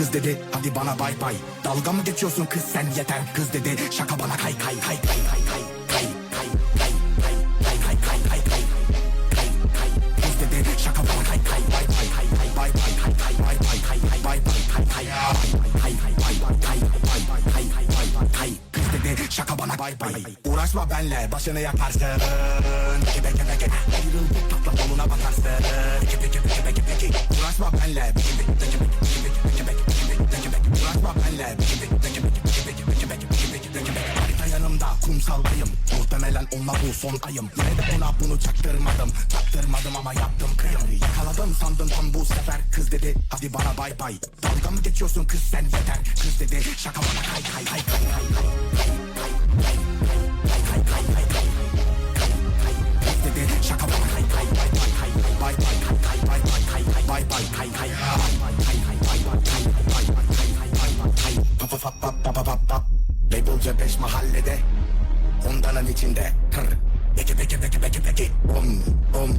Kız dedi hadi bana bay bay Dalga mı geçiyorsun kız sen yeter Kız dedi şaka bana kay kay kay kay kay kay kay kay kay kay kay kay kay kay kay kay kay Kız dedi şaka bana kay kay bay bay kay kay bay bay kay kay bay bay kay kay bay bay kay kay kay kay bay bay kay bay bay kay kay bay bay kay Kız dedi şaka bana bay bay Uğraşma benle başını yakarsın Peki peki peki Ayrıl bu tatlı koluna bakarsın Peki peki peki peki peki Uğraşma benle Harita yanımda kumsaldayım Muhtemelen onunla bu son ayım. Yine de ona bunu çaktırmadım. Çaktırmadım ama yaptım kıyım. Yakaladım sandım tam bu sefer Kız dedi. Hadi bana bay bay. Dalga mı geçiyorsun kız sen yeter. Kız dedi şaka bana kay kay kay kay kay koca beş mahallede Ondanın içinde Tır. Beki beki beki beki beki Bom bom